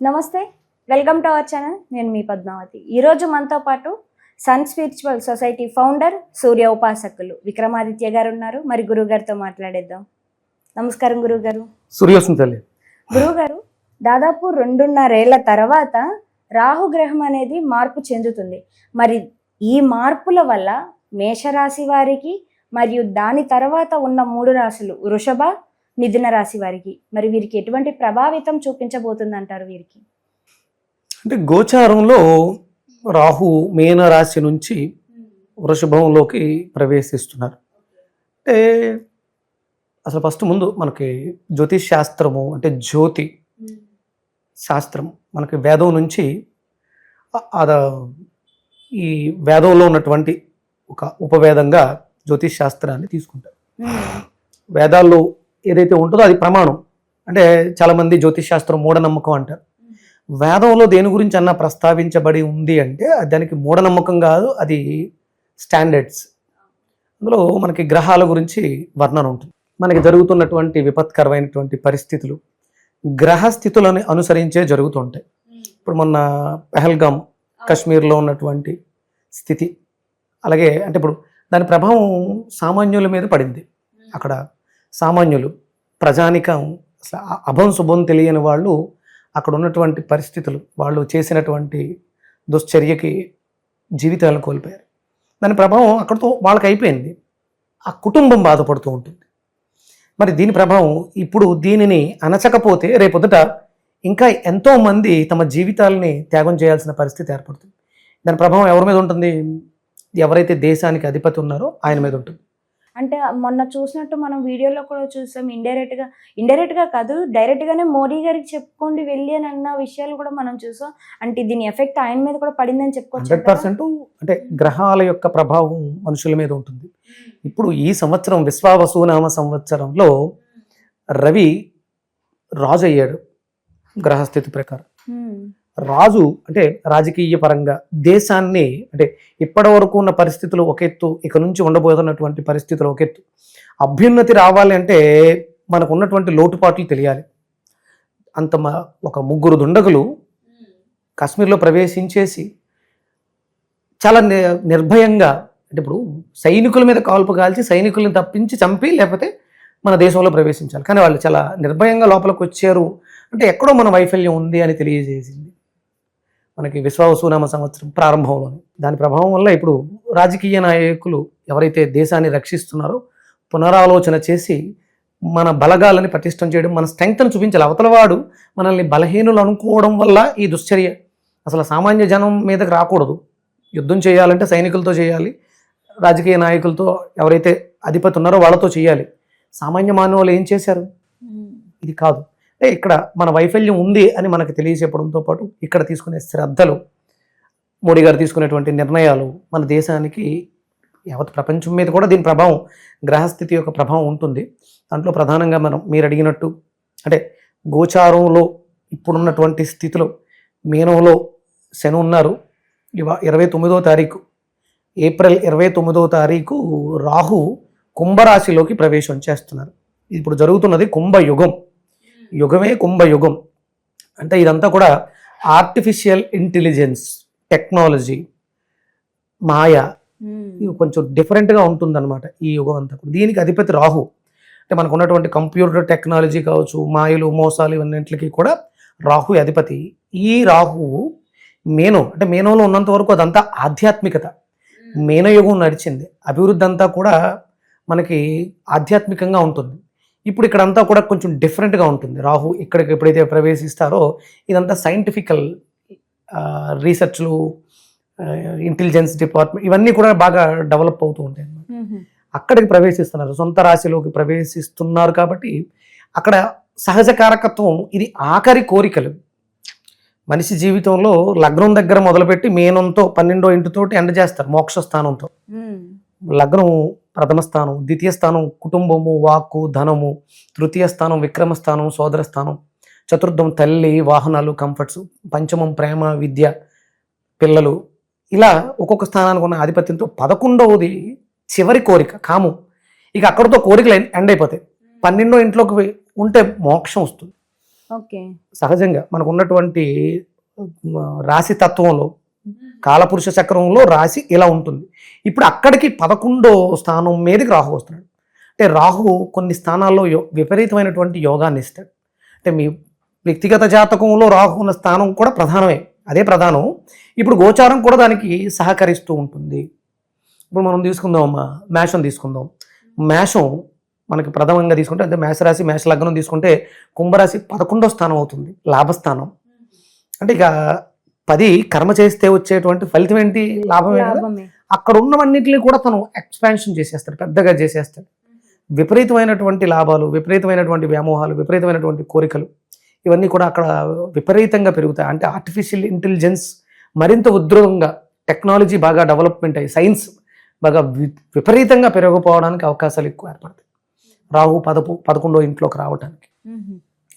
నమస్తే welcome to our channel. నేను మీ పద్మావతి. ఈరోజు మనతో పాటు సన్ స్పిరిచువల్ సొసైటీ ఫౌండర్ సూర్య ఉపాసకులు విక్రమాదిత్య గారు ఉన్నారు. మరి గురువు గారితో మాట్లాడేద్దాం. నమస్కారం గురువు గారు సూర్యోసం తల్లి. గురువు గారు దాదాపు రెండున్నరేళ్ళ తర్వాత రాహుగ్రహం అనేది మార్పు చెందుతుంది. మరి ఈ మార్పుల వల్ల మేషరాశి వారికి మరియు దాని తర్వాత ఉన్న మూడు రాశులు వృషభ మిథున రాశి వారికి. మరి వీరికి ఎటువంటి ప్రభావితం చూపించబోతుంది అంటారు వీరికి? అంటే గోచారంలో రాహు మీన రాశి నుంచి వృషభంలోకి ప్రవేశిస్తున్నారు. అంటే అసలు ఫస్ట్ ముందు మనకి జ్యోతిష్ శాస్త్రము అంటే జ్యోతి శాస్త్రం మనకి వేదం నుంచి అద ఈ వేదంలో ఉన్నటువంటి ఒక ఉపవేదంగా జ్యోతిష్ శాస్త్రాన్ని తీసుకుంటారు. వేదాల్లో ఏదైతే ఉంటుందో అది ప్రమాణం. అంటే చాలామంది జ్యోతిషాస్త్రం మూఢనమ్మకం అంటారు. వేదంలో దేని గురించి అన్న ప్రస్తావించబడి ఉంది అంటే దానికి మూఢనమ్మకం కాదు అది స్టాండర్డ్స్ అందులో మనకి గ్రహాల గురించి వర్ణన ఉంటుంది. మనకి జరుగుతున్నటువంటి విపత్కరమైనటువంటి పరిస్థితులు గ్రహ స్థితులను అనుసరించే జరుగుతుంటాయి. ఇప్పుడు మొన్న పెహల్గామ్ కాశ్మీర్లో ఉన్నటువంటి స్థితి. అలాగే అంటే ఇప్పుడు దాని ప్రభావం సామాన్యుల మీద పడింది. అక్కడ సామాన్యులు ప్రజానికం అభం శుభం తెలియని వాళ్ళు అక్కడ ఉన్నటువంటి పరిస్థితులు వాళ్ళు చేసినటువంటి దుశ్చర్యకి జీవితాలను కోల్పోయారు. దాని ప్రభావం అక్కడితో వాళ్ళకి అయిపోయింది. ఆ కుటుంబం బాధపడుతూ ఉంటుంది. మరి దీని ప్రభావం ఇప్పుడు దీనిని అనచకపోతే రేపొద్దుట ఇంకా ఎంతోమంది తమ జీవితాలని త్యాగం చేయాల్సిన పరిస్థితి ఏర్పడుతుంది. దాని ప్రభావం ఎవరి మీద ఉంటుంది? ఎవరైతే దేశానికి అధిపతి ఉన్నారో ఆయన మీద ఉంటుంది. అంటే మొన్న చూసినట్టు మనం వీడియోలో కూడా చూసాం ఇండైరెక్ట్గా. ఇండైరెక్ట్గా కాదు డైరెక్ట్ గానే మోడీ గారికి చెప్పుకోండి వెళ్ళి అని అన్న విషయాలు కూడా మనం చూసాం. అంటే దీని ఎఫెక్ట్ ఆయన మీద కూడా పడిందని చెప్పుకోవచ్చు అంటే గ్రహాల యొక్క ప్రభావం మనుషుల మీద ఉంటుంది. ఇప్పుడు ఈ సంవత్సరం విశ్వావసునామ సంవత్సరంలో రవి రాజు అయ్యాడు గ్రహస్థితి ప్రకారం. ఉమ్. రాజు అంటే రాజకీయ పరంగా దేశాన్ని అంటే ఇప్పటి వరకు ఉన్న పరిస్థితులు ఒక ఎత్తు ఇక నుంచి ఉండబోతున్నటువంటి పరిస్థితులు ఒక ఎత్తు. అభ్యున్నతి రావాలి అంటే మనకు ఉన్నటువంటి లోటుపాట్లు తెలియాలి. అంత ఒక ముగ్గురు దుండగులు కాశ్మీర్లో ప్రవేశించేసి చాలా నిర్భయంగా అంటే ఇప్పుడు సైనికుల మీద కాల్పు కాల్చి సైనికుల్ని తప్పించి చంపి లేకపోతే మన దేశంలో ప్రవేశించాలి. కానీ వాళ్ళు చాలా నిర్భయంగా లోపలికి వచ్చారు అంటే ఎక్కడో మన వైఫల్యం ఉంది అని తెలియజేసింది. మనకి విశ్వావసునామ సంవత్సరం ప్రారంభంలోనే. దాని ప్రభావం వల్ల ఇప్పుడు రాజకీయ నాయకులు ఎవరైతే దేశాన్ని రక్షిస్తున్నారో పునరాలోచన చేసి మన బలగాలని పటిష్టం చేయడం మన స్ట్రెంగ్త్ని చూపించాలి. అవతలవాడు మనల్ని బలహీనులు అనుకోవడం వల్ల ఈ దుశ్చర్య అసలు సామాన్య జనం మీదకి రాకూడదు. యుద్ధం చేయాలంటే సైనికులతో చేయాలి. రాజకీయ నాయకులతో ఎవరైతే అధిపతి ఉన్నారో వాళ్ళతో చేయాలి. సామాన్య మానవులు ఏం చేశారు. ఇది కాదు. అంటే ఇక్కడ మన వైఫల్యం ఉంది అని మనకు తెలియజెప్పడంతో పాటు ఇక్కడ తీసుకునే శ్రద్ధలు మోడీ గారు తీసుకునేటువంటి నిర్ణయాలు మన దేశానికి యావత్ ప్రపంచం మీద కూడా దీని ప్రభావం గ్రహస్థితి యొక్క ప్రభావం ఉంటుంది. దాంట్లో ప్రధానంగా మనం మీరు అడిగినట్టు అంటే గోచారంలో ఇప్పుడున్నటువంటి స్థితిలో మీనంలో శని ఉన్నారు. ఇవా ఇరవై తొమ్మిదో తారీఖు ఏప్రిల్ ఇరవై తొమ్మిదో తారీఖు రాహు కుంభరాశిలోకి ప్రవేశం చేస్తున్నారు. ఇప్పుడు జరుగుతున్నది కుంభయుగం. యుగమే కుంభయుగం. అంటే ఇదంతా కూడా ఆర్టిఫిషియల్ ఇంటెలిజెన్స్ టెక్నాలజీ మాయ. ఇది కొంచెం డిఫరెంట్గా ఉంటుందన్నమాట ఈ యుగం అంతా కూడా. దీనికి అధిపతి రాహు. అంటే మనకు ఉన్నటువంటి కంప్యూటర్ టెక్నాలజీ కావచ్చు మాయలు మోసాలు ఇవన్నింటికి కూడా రాహు అధిపతి. ఈ రాహువు మేనం అంటే మేనంలో ఉన్నంత వరకు అదంతా ఆధ్యాత్మికత. మేనయుగం నడిచింది. అభివృద్ధి అంతా కూడా మనకి ఆధ్యాత్మికంగా ఉంటుంది. ఇప్పుడు ఇక్కడంతా కూడా కొంచెం డిఫరెంట్గా ఉంటుంది. రాహు ఇక్కడికి ఎప్పుడైతే ప్రవేశిస్తారో ఇదంతా సైంటిఫికల్ రీసెర్చ్లు ఇంటెలిజెన్స్ డిపార్ట్మెంట్ ఇవన్నీ కూడా బాగా డెవలప్ అవుతూ ఉంటాయి. అక్కడికి ప్రవేశిస్తున్నారు. సొంత రాశిలోకి ప్రవేశిస్తున్నారు కాబట్టి అక్కడ సహజ కారకత్వం ఇది ఆఖరి కోరికలు. మనిషి జీవితంలో లగ్నం దగ్గర మొదలుపెట్టి మేనంతో పన్నెండో ఇంటితోటి ఎండ చేస్తారు మోక్ష స్థానంతో. లగ్నం ప్రథమ స్థానం ద్వితీయ స్థానం కుటుంబము వాక్కు ధనము తృతీయ స్థానం విక్రమ స్థానం సోదర స్థానం చతుర్థం తల్లి వాహనాలు కంఫర్ట్స్ పంచమం ప్రేమ విద్య పిల్లలు. ఇలా ఒక్కొక్క స్థానానికి ఉన్న ఆధిపత్యంతో పదకొండవది చివరి కోరిక కాము. ఇక అక్కడితో కోరికలు ఎండ్ అయిపోతాయి. పన్నెండో ఇంట్లోకి ఉంటే మోక్షం వస్తుంది. ఓకే. సహజంగా మనకు ఉన్నటువంటి రాశి తత్వంలో కాలపురుష చక్రంలో రాశి ఇలా ఉంటుంది. ఇప్పుడు అక్కడికి పదకొండో స్థానం మీదకి రాహు వస్తున్నాడు. అంటే రాహు కొన్ని స్థానాల్లో యో విపరీతమైనటువంటి యోగాన్ని ఇస్తాడు. అంటే మీ వ్యక్తిగత జాతకంలో రాహు ఉన్న స్థానం కూడా ప్రధానమే. అదే ప్రధానం. ఇప్పుడు గోచారం కూడా దానికి సహకరిస్తూ ఉంటుంది. ఇప్పుడు మనం తీసుకుందాం మేషం తీసుకుందాం. మేషం మనకి ప్రథమంగా తీసుకుంటే అంటే మేషరాశి మేష లగ్నం తీసుకుంటే కుంభరాశి పదకొండో స్థానం అవుతుంది లాభస్థానం. అంటే ఇక పది కర్మ చేస్తే వచ్చేటువంటి ఫలితం ఏంటి? లాభమే. అక్కడ ఉన్నవన్నిటిని కూడా తను ఎక్స్పాన్షన్ చేసేస్తాడు పెద్దగా చేసేస్తాడు. విపరీతమైనటువంటి లాభాలు విపరీతమైనటువంటి వ్యామోహాలు విపరీతమైనటువంటి కోరికలు ఇవన్నీ కూడా అక్కడ విపరీతంగా పెరుగుతాయి. అంటే ఆర్టిఫిషియల్ ఇంటెలిజెన్స్ మరింత ఉధృతంగా టెక్నాలజీ బాగా డెవలప్మెంట్ అయ్యి సైన్స్ బాగా విపరీతంగా పెరిగిపోవడానికి అవకాశాలు ఎక్కువ ఏర్పడతాయి. రాహు పదపు పదకొండో ఇంట్లోకి రావడానికి.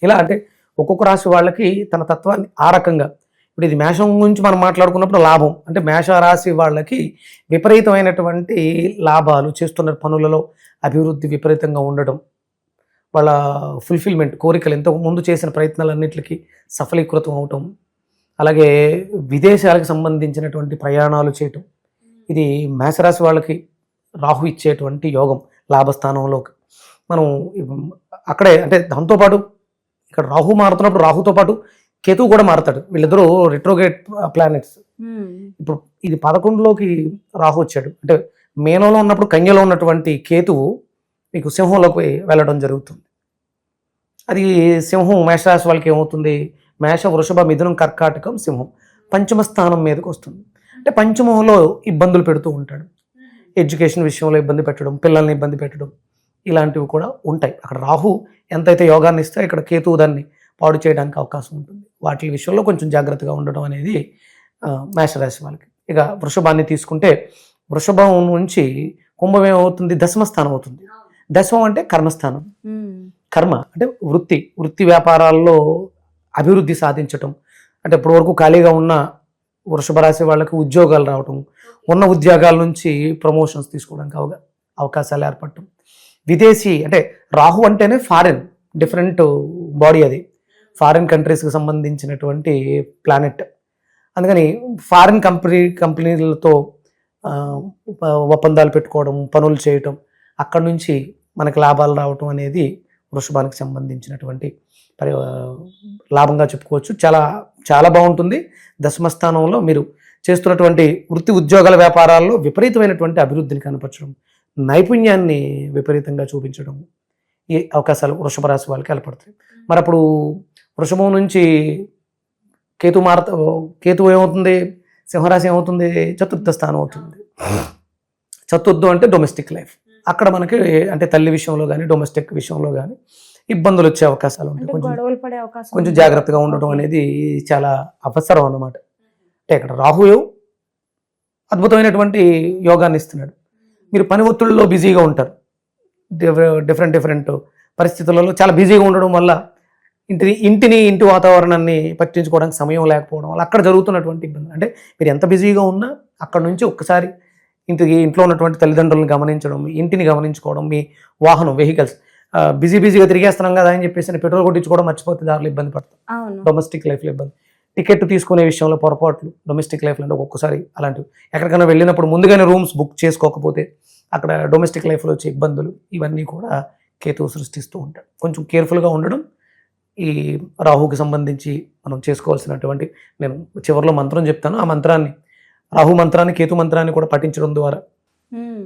ఇలా అంటే ఒక్కొక్క రాశి వాళ్ళకి తన తత్వాన్ని ఆ రకంగా ఇప్పుడు ఇది మేషం గురించి మనం మాట్లాడుకున్నప్పుడు లాభం. అంటే మేష రాశి వాళ్ళకి విపరీతమైనటువంటి లాభాలు చేస్తున్న పనులలో అభివృద్ధి విపరీతంగా ఉండడం వాళ్ళ ఫుల్ఫిల్మెంట్ కోరికలు ఎంతో ముందు చేసిన ప్రయత్నాలన్నింటికి సఫలీకృతం అవటం అలాగే విదేశాలకు సంబంధించినటువంటి ప్రయాణాలు చేయటం ఇది మేషరాశి వాళ్ళకి రాహు ఇచ్చేటువంటి యోగం లాభస్థానంలోకి. మనం అక్కడే అంటే దాంతోపాటు ఇక్కడ రాహు మారుతున్నప్పుడు రాహుతో పాటు కేతువు కూడా మారుతాడు. వీళ్ళిద్దరూ రిట్రోగేట్ ప్లానెట్స్. ఇప్పుడు ఇది పదకొండులోకి రాహు వచ్చాడు. అంటే మేనంలో ఉన్నప్పుడు కన్యలో ఉన్నటువంటి కేతువు మీకు సింహంలోకి వెళ్ళడం జరుగుతుంది. అది సింహం మేషరాశి వాళ్ళకి ఏమవుతుంది? మేష వృషభ మిథునం కర్కాటకం సింహం పంచమ స్థానం మీదకి వస్తుంది. అంటే పంచమంలో ఇబ్బందులు పెడుతూ ఉంటాడు. ఎడ్యుకేషన్ విషయంలో ఇబ్బంది పెట్టడం పిల్లల్ని ఇబ్బంది పెట్టడం ఇలాంటివి కూడా ఉంటాయి. అక్కడ రాహు ఎంతైతే యోగాన్ని ఇస్తే ఇక్కడ కేతువు దాన్ని పాడు చేయడానికి అవకాశం ఉంటుంది. వాటి విషయంలో కొంచెం జాగ్రత్తగా ఉండడం అనేది మేషరాశి వాళ్ళకి. ఇక వృషభాన్ని తీసుకుంటే వృషభం నుంచి కుంభం ఏమవుతుంది? దశమ స్థానం అవుతుంది. దశమం అంటే కర్మస్థానం. కర్మ అంటే వృత్తి. వృత్తి వ్యాపారాల్లో అభివృద్ధి సాధించటం. అంటే ఇప్పటి వరకు ఖాళీగా ఉన్న వృషభ రాశి వాళ్ళకి ఉద్యోగాలు రావటం. ఉన్న ఉద్యోగాల నుంచి ప్రమోషన్స్ తీసుకోవడానికి అవగా అవకాశాలు ఏర్పడటం. విదేశీ అంటే రాహు అంటేనే ఫారిన్. డిఫరెంట్ బాడీ అది. ఫారిన్ కంట్రీస్కి సంబంధించినటువంటి ప్లానెట్. అందుకని ఫారిన్ కంపెనీ కంపెనీలతో ఒప్పందాలు పెట్టుకోవడం పనులు చేయటం అక్కడి నుంచి మనకు లాభాలు రావటం అనేది వృషభానికి సంబంధించినటువంటి పరి లాభంగా చెప్పుకోవచ్చు. చాలా చాలా బాగుంటుంది. దశమ స్థానంలో మీరు చేస్తున్నటువంటి వృత్తి ఉద్యోగాల వ్యాపారాల్లో విపరీతమైనటువంటి అభివృద్ధిని కనపరచడం నైపుణ్యాన్ని విపరీతంగా చూపించడం ఈ అవకాశాలు వృషభ రాశి వాళ్ళకి ఏర్పడతాయి. మరి అప్పుడు వృషభం నుంచి కేతు మారత కేతు ఏమవుతుంది? సింహరాశి ఏమవుతుంది? చతుర్థ స్థానం అవుతుంది. చతుర్థం అంటే డొమెస్టిక్ లైఫ్ అక్కడ మనకి అంటే తల్లి విషయంలో కానీ డొమెస్టిక్ విషయంలో కానీ ఇబ్బందులు వచ్చే అవకాశాలు ఉంటాయి. కొంచెం కొంచెం. జాగ్రత్తగా ఉండటం అనేది చాలా అవసరం అన్నమాట. అంటే ఇక్కడ రాహు అద్భుతమైనటువంటి యోగాన్ని ఇస్తున్నాడు. మీరు పని ఒత్తిడిలో బిజీగా ఉంటారు. డిఫరెంట్ డిఫరెంట్ పరిస్థితులలో చాలా బిజీగా ఉండడం వల్ల ఇంటిని ఇంటిని ఇంటి వాతావరణాన్ని పట్టించుకోవడానికి సమయం లేకపోవడం వల్ల అక్కడ జరుగుతున్నటువంటి ఇబ్బంది అంటే మీరు ఎంత బిజీగా ఉన్నా అక్కడ నుంచి ఒక్కసారి ఇంటికి ఇంట్లో ఉన్నటువంటి తల్లిదండ్రులను గమనించడం మీ ఇంటిని గమనించుకోవడం మీ వాహనం వెహికల్స్ బిజీ బిజీగా తిరిగేస్తున్నాం కదా అని చెప్పేసి పెట్రోల్ కొట్టించుకోవడం మర్చిపోతే దారిలో ఇబ్బంది పడతాం. డొమెస్టిక్ లైఫ్లో ఇబ్బంది. టికెట్ తీసుకునే విషయంలో పొరపాట్లు డొమెస్టిక్ లైఫ్లో అంటే ఒక్కొక్కసారి అలాంటివి. ఎక్కడికైనా వెళ్ళినప్పుడు ముందుగానే రూమ్స్ బుక్ చేసుకోకపోతే అక్కడ డొమెస్టిక్ లైఫ్లో వచ్చే ఇబ్బందులు ఇవన్నీ కూడా కేతువు సృష్టిస్తూ ఉంటాడు. కొంచెం కేర్ఫుల్గా ఉండడం ఈ రాహుకి సంబంధించి మనం చేసుకోవాల్సినటువంటి నేను చివరిలో మంత్రం చెప్తాను ఆ మంత్రాన్ని రాహు మంత్రాన్ని కేతు మంత్రాన్ని కూడా పఠించడం ద్వారా.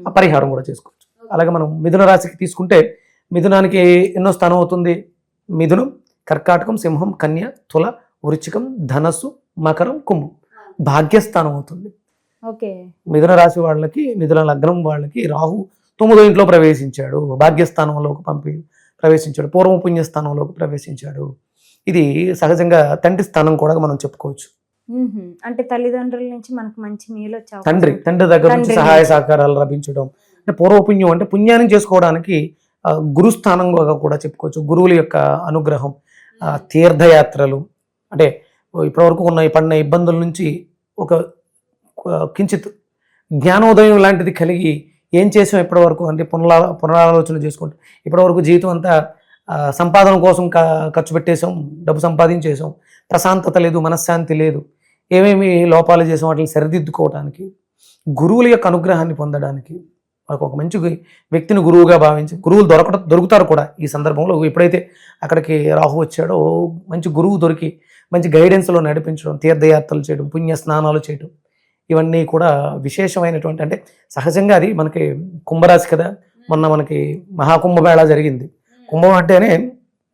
ఆ పరిహారం కూడా చేసుకోవచ్చు. అలాగే మనం మిథున రాశికి తీసుకుంటే మిథునానికి ఎన్నో స్థానం అవుతుంది. మిథునం కర్కాటకం సింహం కన్య తుల వృచ్చికం ధనస్సు మకరం కుంభం. భాగ్యస్థానం అవుతుంది. ఓకే. మిథున రాశి వాళ్ళకి మిథున లగ్నం వాళ్ళకి రాహు తొమ్మిదో ఇంట్లో ప్రవేశించాడు. భాగ్యస్థానంలోకి పంపి ప్రవేశించాడు పూర్వ పుణ్యస్థానంలోకి ప్రవేశించాడు ఇది సహజంగా తండ్రి స్థానం కూడా మనం చెప్పుకోవచ్చు. అంటే తల్లిదండ్రుల నుంచి మనకు మంచి మేలు తండ్రి. తండ్రి దగ్గర నుంచి సహాయ. సహకారాలు లభించడం అంటే పూర్వపుణ్యం అంటే పుణ్యాన్ని చేసుకోవడానికి గురుస్థానంగా కూడా చెప్పుకోవచ్చు గురువుల యొక్క అనుగ్రహం తీర్థయాత్రలు అంటే ఇప్పటివరకు ఉన్న పడిన ఇబ్బందుల నుంచి ఒక కించిత్ జ్ఞానోదయం లాంటిది కలిగి ఏం చేసాం ఇప్పటివరకు? అంటే పునరా పునరాలోచన చేసుకుంటూ ఇప్పటివరకు జీవితం అంతా సంపాదన కోసం క- ఖర్చు పెట్టేసాం డబ్బు సంపాదించేసాం ప్రశాంతత లేదు మనశ్శాంతి లేదు. ఏమేమి లోపాలు చేసాం? వాటిని సరిదిద్దుకోవడానికి గురువుల యొక్క అనుగ్రహాన్ని పొందడానికి మనకు ఒక మంచి వ్యక్తిని గురువుగా భావించి గురువులు దొరక దొరుకుతారు కూడా ఈ సందర్భంలో. ఎప్పుడైతే అక్కడికి రాహు వచ్చాడో మంచి గురువు దొరికి మంచి గైడెన్స్లో నడిపించడం తీర్థయాత్రలు చేయడం పుణ్య స్నానాలు చేయడం ఇవన్నీ కూడా విశేషమైనటువంటి అంటే సహజంగా అది మనకి కుంభరాశి కదా మొన్న మనకి మహాకుంభమేళ జరిగింది. కుంభం అంటేనే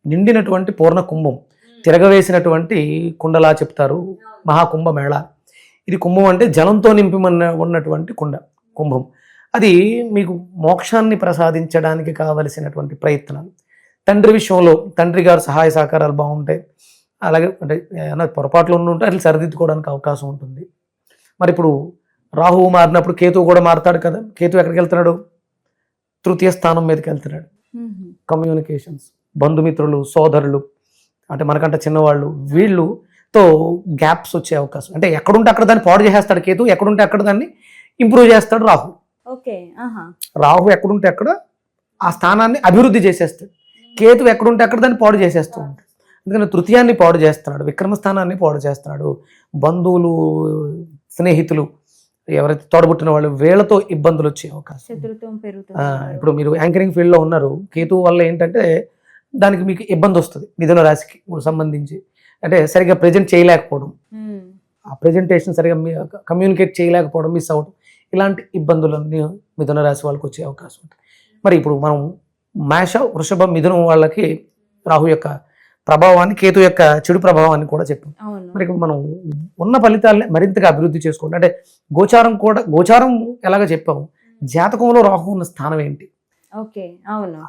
నిండినటువంటి పూర్ణ కుంభం. తిరగవేసినటువంటి కుండలా చెప్తారు మహాకుంభమేళ ఇది కుంభం అంటే జలంతో నింపిమన్న ఉన్నటువంటి కుండ కుంభం. అది మీకు మోక్షాన్ని ప్రసాదించడానికి కావలసినటువంటి ప్రయత్నాలు తండ్రి విషయంలో తండ్రి గారు సహాయ సహకారాలు బాగుంటాయి. అలాగే అంటే ఏమైనా పొరపాట్లు ఉండి ఉంటే అట్లా సరిదిద్దుకోవడానికి అవకాశం ఉంటుంది. మరి ఇప్పుడు రాహువు మారినప్పుడు కేతువు కూడా మారుతాడు కదా. కేతు ఎక్కడికి వెళ్తున్నాడు? తృతీయ స్థానం మీదకి వెళ్తున్నాడు. కమ్యూనికేషన్స్ బంధుమిత్రులు సోదరులు అంటే మనకంటే చిన్నవాళ్ళు వీళ్ళుతో గ్యాప్స్ వచ్చే అవకాశం. అంటే ఎక్కడుంటే అక్కడ దాన్ని పాడు చేసేస్తాడు కేతు ఎక్కడుంటే అక్కడ దాన్ని ఇంప్రూవ్ చేస్తాడు రాహు. ఓకే ఆహా. రాహు ఎక్కడుంటే అక్కడ ఆ స్థానాన్ని అభివృద్ధి చేసేస్తాడు. కేతు ఎక్కడుంటే అక్కడ దాన్ని పాడు చేసేస్తూ ఉంటాడు. అందుకని తృతీయాన్ని పాడు చేస్తున్నాడు విక్రమ స్థానాన్ని పాడు చేస్తున్నాడు. బంధువులు స్నేహితులు ఎవరైతే తోడబుట్టిన వాళ్ళు వీళ్ళతో ఇబ్బందులు వచ్చే అవకాశం. ఇప్పుడు మీరు యాంకరింగ్ ఫీల్డ్లో ఉన్నారు. కేతు వల్ల ఏంటంటే దానికి మీకు ఇబ్బంది వస్తుంది. మిథున రాశికి సంబంధించి. అంటే సరిగ్గా ప్రజెంట్ చేయలేకపోవడం. ఆ ప్రజెంటేషన్ సరిగా కమ్యూనికేట్ చేయలేకపోవడం మిస్ అవ్వడం ఇలాంటి ఇబ్బందులన్నీ మిథున రాశి వాళ్ళకి వచ్చే అవకాశం ఉంటుంది. మరి ఇప్పుడు మనం మేష వృషభ మిథునం వాళ్ళకి రాహు యొక్క ప్రభావాన్ని కేతు యొక్క చెడు ప్రభావాన్ని కూడా చెప్పాం. మరి మనం ఉన్న ఫలితాలని మరింతగా అభివృద్ధి చేసుకుంటాం అంటే గోచారం కూడా గోచారం ఎలాగ చెప్పాము? జాతకంలో రాహు ఉన్న స్థానం ఏంటి?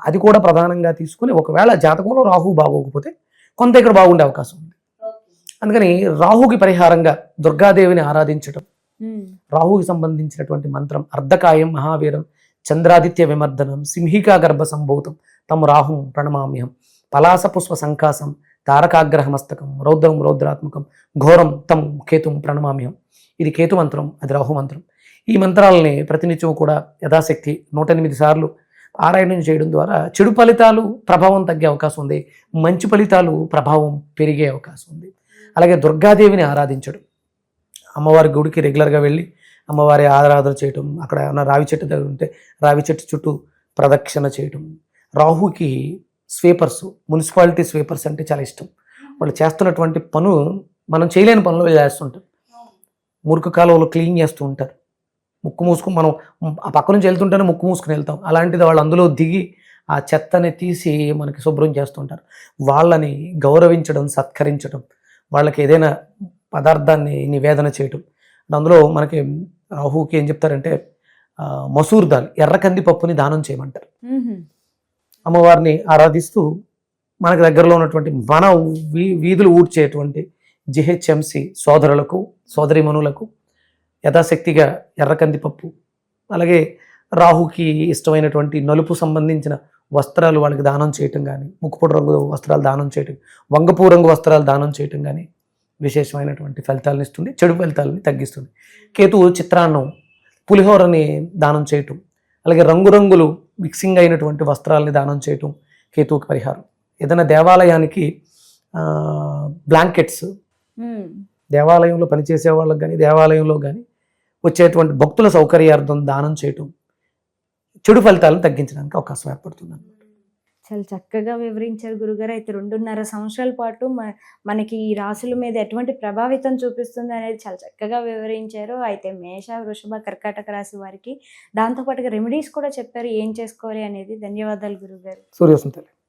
అది కూడా ప్రధానంగా తీసుకుని ఒకవేళ జాతకంలో రాహు బాగోకపోతే కొంత ఇక్కడ బాగుండే అవకాశం ఉంది. అందుకని రాహుకి పరిహారంగా దుర్గాదేవిని ఆరాధించడం ఉమ్. రాహుకి సంబంధించినటువంటి మంత్రం అర్ధకాయం మహావీరం చంద్రాదిత్య విమర్దనం సింహికా గర్భ సంభూతం తమ రాహుం ప్రణమామ్యహం. పలాస పుష్ప సంకాసం తారకాగ్రహమస్తకం రౌద్రం రౌద్రాత్మకం ఘోరం తం కేతుం ప్రణమామ్యం ఇది కేతు మంత్రం అది రాహు మంత్రం. ఈ మంత్రాలని ప్రతినిత్యం కూడా యథాశక్తి నూట ఎనిమిది సార్లు పారాయణం చేయడం ద్వారా చెడు ఫలితాలు ప్రభావం తగ్గే అవకాశం ఉంది. మంచి ఫలితాలు ప్రభావం పెరిగే అవకాశం ఉంది. అలాగే దుర్గాదేవిని ఆరాధించడం. అమ్మవారి గుడికి రెగ్యులర్గా వెళ్ళి అమ్మవారి ఆరాధన చేయటం అక్కడ ఏమైనా రావి చెట్టు దగ్గర ఉంటే రావి చెట్టు చుట్టూ ప్రదక్షిణ చేయటం. రాహుకి స్వీపర్స్ మున్సిపాలిటీ స్వీపర్స్ అంటే చాలా ఇష్టం. వాళ్ళు చేస్తున్నటువంటి పను మనం చేయలేని పనులు చేస్తుంటారు. మురికి కాలువలు క్లీన్ చేస్తూ ఉంటారు. ముక్కు మూసుకుని మనం ఆ పక్క నుంచి వెళ్తుంటేనే ముక్కు మూసుకుని వెళ్తాం. అలాంటిది వాళ్ళు అందులో దిగి ఆ చెత్తని తీసి మనకి శుభ్రం చేస్తుంటారు వాళ్ళని గౌరవించడం సత్కరించడం వాళ్ళకి ఏదైనా పదార్థాన్ని నివేదన చేయటం. అందులో మనకి రాహుకి ఏం చెప్తారంటే మసూర్ దాల్ ఎర్ర కంది పప్పుని దానం చేయమంటారు. అమ్మవారిని ఆరాధిస్తూ మనకు దగ్గరలో ఉన్నటువంటి మన వీ వీధులు ఊడ్చేటువంటి జిహెచ్ఎంసి సోదరులకు సోదరిమణులకు యథాశక్తిగా ఎర్రకందిపప్పు అలాగే రాహుకి ఇష్టమైనటువంటి నలుపు సంబంధించిన వస్త్రాలు వాళ్ళకి దానం చేయటం కానీ ముక్కుపొడి రంగు వస్త్రాలు దానం చేయటం వంగపూ రంగు వస్త్రాలు దానం చేయటం కానీ విశేషమైనటువంటి ఫలితాలను ఇస్తుంది చెడు ఫలితాలని తగ్గిస్తుంది. కేతు చిత్రాన్నం పులిహోరని దానం చేయటం అలాగే రంగురంగులు మిక్సింగ్ అయినటువంటి వస్త్రాలని దానం చేయటం కేతువుకి పరిహారం ఏదైనా దేవాలయానికి బ్లాంకెట్స్. దేవాలయంలో పనిచేసే వాళ్ళకి కానీ దేవాలయంలో కానీ వచ్చేటువంటి భక్తుల సౌకర్యార్థం దానం చేయటం చెడు ఫలితాలను తగ్గించడానికి అవకాశం ఏర్పడుతుంది అన్నమాట. చాలా చక్కగా వివరించారు గురుగారు. అయితే రెండున్నర సంవత్సరాల పాటు మనకి ఈ రాసుల మీద ఎటువంటి ప్రభావితం చూపిస్తుంది అనేది చాలా చక్కగా వివరించారు. అయితే మేష వృషభ కర్కాటక రాశి వారికి దాంతోపాటుగా రెమెడీస్ కూడా చెప్పారు. ఏం చేసుకోవాలి అనేది. ధన్యవాదాలు గురుగారు. సూర్యసంతలి.